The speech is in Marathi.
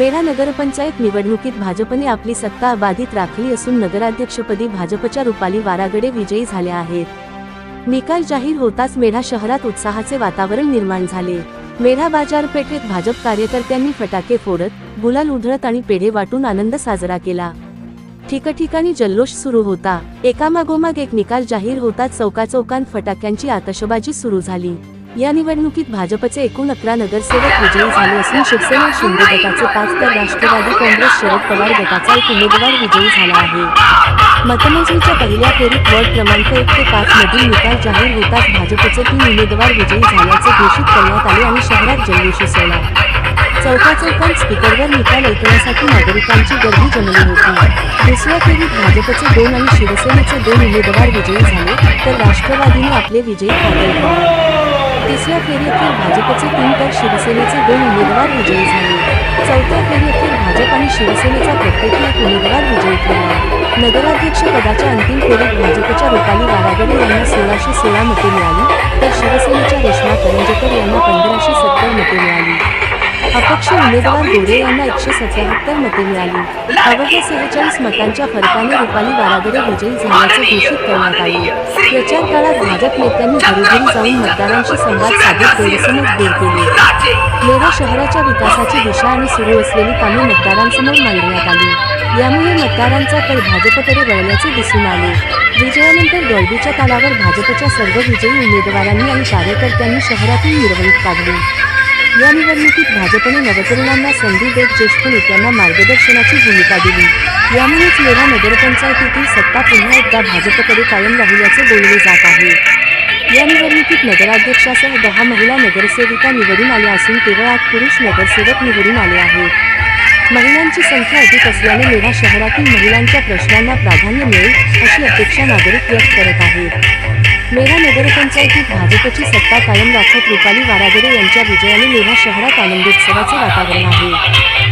मेढा नगरपंचायत निवडणुकीत भाजपने आपली सत्ता अबाधित राखली असून नगराध्यक्षपदी भाजपच्या रुपाली वारागडे विजयी झाल्या आहेत. निकाल जाहीर होताच मेढा शहरात उत्साहाचे वातावरण निर्माण झाले. मेढा बाजारपेठेत भाजप कार्यकर्त्यांनी फटाके फोडत गुलाल उधळत आणि पेढे वाटून आनंद साजरा केला. ठिकठिकाणी जल्लोष सुरू होता. एकामागोमाग एक निकाल जाहीर होताच चौकाचौकांत फटाक्यांची आतषबाजी सुरू झाली. या निवडणुकीत भाजपचे एकूण अकरा नगरसेवक विजयी झाले असून शिवसेना शिंदे गटाचे पाच तर राष्ट्रवादी काँग्रेस शरद पवार गटाचा एक उमेदवार विजयी झाला आहे. मतमोजणीच्या पहिल्या फेरीत वॉर्ड क्रमांक एक ते पाच मधील निकाल जाहीर होताच भाजपचे तीन उमेदवार विजयी झाल्याचे घोषित करण्यात आले आणि शहरात जल्लोष उसळला. चौकाचौकांत स्पीकरवर निकाल ऐकण्यासाठी नागरिकांची गर्दी जमली होती. दुसऱ्या फेरीत भाजपचे दोन आणि शिवसेनेचे दोन उमेदवार विजयी झाले तर राष्ट्रवादीने आपले विजयी झाले ठेवले तिसऱ्या फेरीअखेर भाजपचे तीन तर शिवसेनेचे दोन उमेदवार विजयी झाले. चौथ्या फेरीअखेर भाजप आणि शिवसेनेचा प्रत्येकी एक उमेदवार विजयी ठरला नगराध्यक्ष पदाच्या अंतिम फेरीत भाजपच्या रुपाली वारागडे यांना सोळाशे सोळा मते मिळाली. अपक्ष उमेदवार गोरे यांना एकशे सत्याहत्तर मते मिळाली. अवघ्या सेहेचाळीस मतांच्या फरकाने रुपाली वारागडे विजयी झाल्याचे घोषित करण्यात आले. प्रचार काळात भाजप नेत्यांनी घरोघरी जाऊन मतदारांशी संवाद साधत गैरसमज दूर केले. मेढा शहराच्या विकासाची दिशा आणि सुरू असलेली कामे मतदारांसमोर मांडण्यात आली. यामुळे मतदारांचा कल भाजपकडे वळल्याचे दिसून आले. विजयानंतर गर्दीच्या तालावर भाजपच्या सर्व विजयी उमेदवारांनी आणि कार्यकर्त्यांनी शहरातून मिरवणूक काढली. या निवडणुकीत भाजपने नवतरुणांना संधी देत ज्येष्ठ नेत्यांना मार्गदर्शनाची भूमिका दिली. यामुळेच मेढा नगरपंचायतीतील सत्ता पुन्हा एकदा भाजपकडे कायम राहिल्याचे बोलले जात आहे. या निवडणुकीत नगराध्यक्षासह दहा महिला नगरसेविका निवडून आल्या असून केवळ आठ पुरुष नगरसेवक निवडून आले आहेत. महिलांची संख्या अधिक असल्याने मेढा शहरातील महिलांच्या प्रश्नांना प्राधान्य मिळेल अशी अपेक्षा नागरिक व्यक्त करत आहेत. मेढा नगरपंचायतीत भाजपची सत्ता कायम राखत रुपाली वारागडे यांच्या विजयाने मेढा शहरात आनंदोत्सवाचे वातावरण आहे.